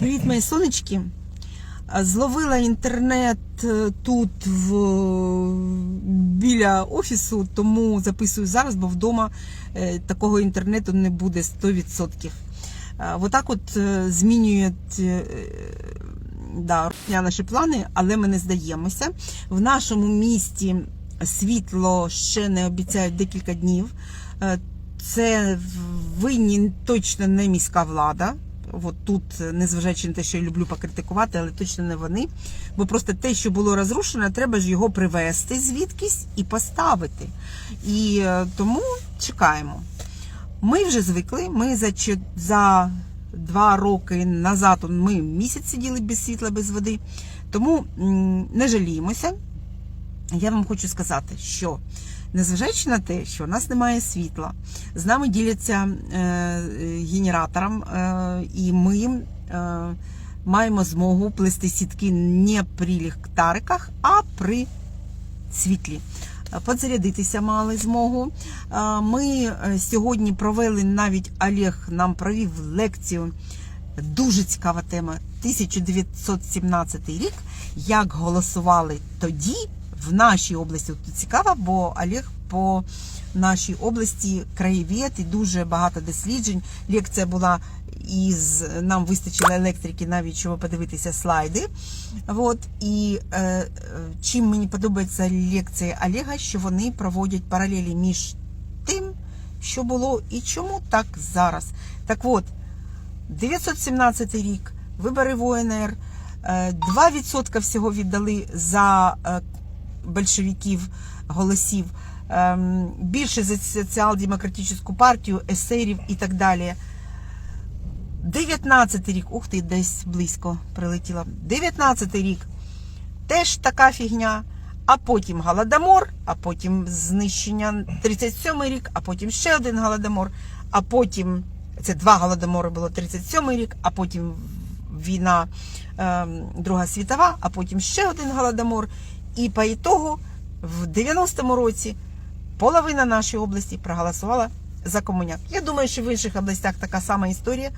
Привіт, мої сонечки. Зловила інтернет е, тут в, біля офісу, тому записую зараз, бо вдома е, такого інтернету не буде 100%. Е, Отак от е, змінюють да, наші плани, але ми не здаємося. В нашому місті світло ще не обіцяють декілька днів. Це винні точно не міська влада. От тут, незважаючи на те, що я люблю покритикувати, але точно не вони. Бо просто те, що було розрушено, треба ж його привезти звідкись і поставити. І е, тому чекаємо. Ми вже звикли. Ми за, за два роки назад ми місяць сиділи без світла, без води. Тому не жаліємося. Я вам хочу сказати, що незважаючи на те, що у нас немає світла, з нами діляться е, генератором, е, і ми е, маємо змогу плести сітки не при ліхтариках, а при світлі. Е, Подзарядитися мали змогу. Е, Ми е, сьогодні провели навіть Олег нам провів лекцію. Дуже цікава тема. 1917 рік. Як голосували тоді в нашій області? Тут цікаво, бо Олег по нашій області краєвід і дуже багато досліджень. Лекція була із нам вистачило електрики, навіть щоб подивитися слайди. От і е, е, чим мені подобається лекції Олега, що вони проводять паралелі між тим, що було, і чому так зараз. Так от, 917 рік, вибори в ОНР, е, 2% всього віддали за е, большевиків голосів, ем, більше за соціал-демократичну партію, есерів і так далі. 19 рік, ух ти, десь близько прилетіла. 19 рік теж така фігня. А потім голодомор, а потім знищення 37-й рік, а потім ще один голодомор, а потім це два голодомори було 37-й рік, а потім війна ем, Друга світова, а потім ще один голодомор. І по ітогу в 90-му році половина нашої області проголосувала за комуняк. Я думаю, що в інших областях така сама історія.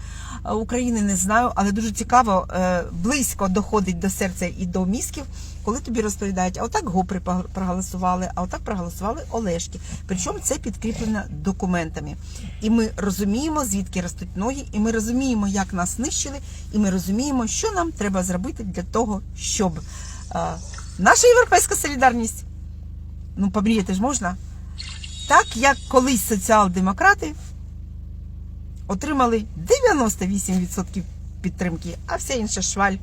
Е, України не знаю, але дуже цікаво, е, близько доходить до серця і до мізків, коли тобі розповідають, а отак Гопри проголосували, а отак проголосували Олешки. Причому це підкріплено документами. І ми розуміємо, звідки ростуть ноги, і ми розуміємо, як нас нищили, і ми розуміємо, що нам треба зробити для того, щоб е, наша європейська солідарність, ну помріяти ж можна. Так як колись соціал-демократи отримали 98% підтримки, а вся інша шваль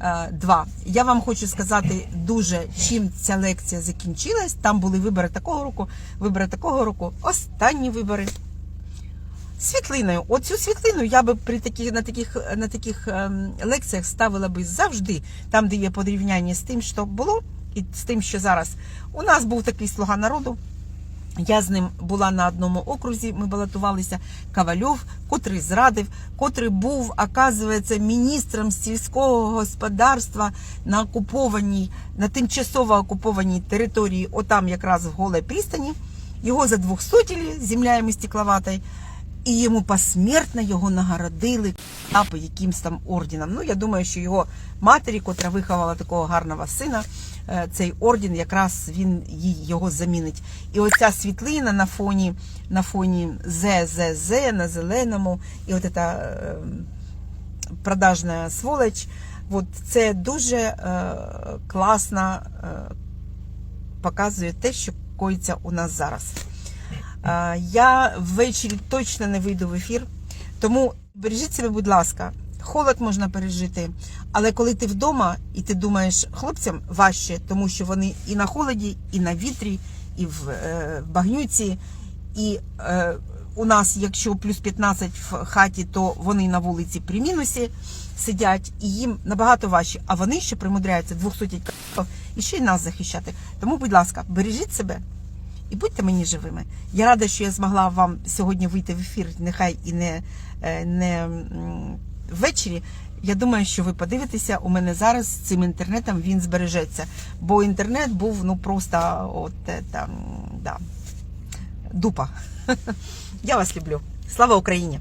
е, 2. Я вам хочу сказати дуже, чим ця лекція закінчилась. Там були вибори такого року, вибори такого року, останні вибори. Світлиною. Оцю світлину я би при таких на таких на таких ем, лекціях ставила би завжди, там, де є порівняння з тим, що було, і з тим, що зараз. У нас був такий слуга народу. Я з ним була на одному окрузі, ми балотувалися Ковальов, котрий зрадив, котрий був, оказується, міністром сільського господарства на окупованій, на тимчасово окупованій території, отам якраз в Голій пристані. Його задвохсотили землями стекловатой, і йому посмертно його нагородили по якимсь там орденам. Ну, я думаю, що його матері, котра виховала такого гарного сина, е, цей орден якраз він його замінить. І оця світлина на фоні на фоні ЗЗЗ на зеленому, і от ця е, продажна сволоч. От це дуже е, класно показує те, що коїться у нас зараз. Е, Я ввечері точно не вийду в ефір, тому бережіть себе, будь ласка. Холод можна пережити, але коли ти вдома і ти думаєш, хлопцям важче, тому що вони і на холоді, і на вітрі, і в е, багнюці, і е, у нас, якщо плюс 15 в хаті, то вони на вулиці при мінусі сидять, і їм набагато важче, а вони ще примудряються 200 км і ще й нас захищати. Тому, будь ласка, бережіть себе і будьте мені живими. Я рада, що я змогла вам сьогодні вийти в ефір, нехай і не, е, не ввечері. Я думаю, що ви подивитеся, у мене зараз з цим інтернетом він збережеться. Бо інтернет був ну просто от е, там, да, дупа. Я вас люблю. Слава Україні!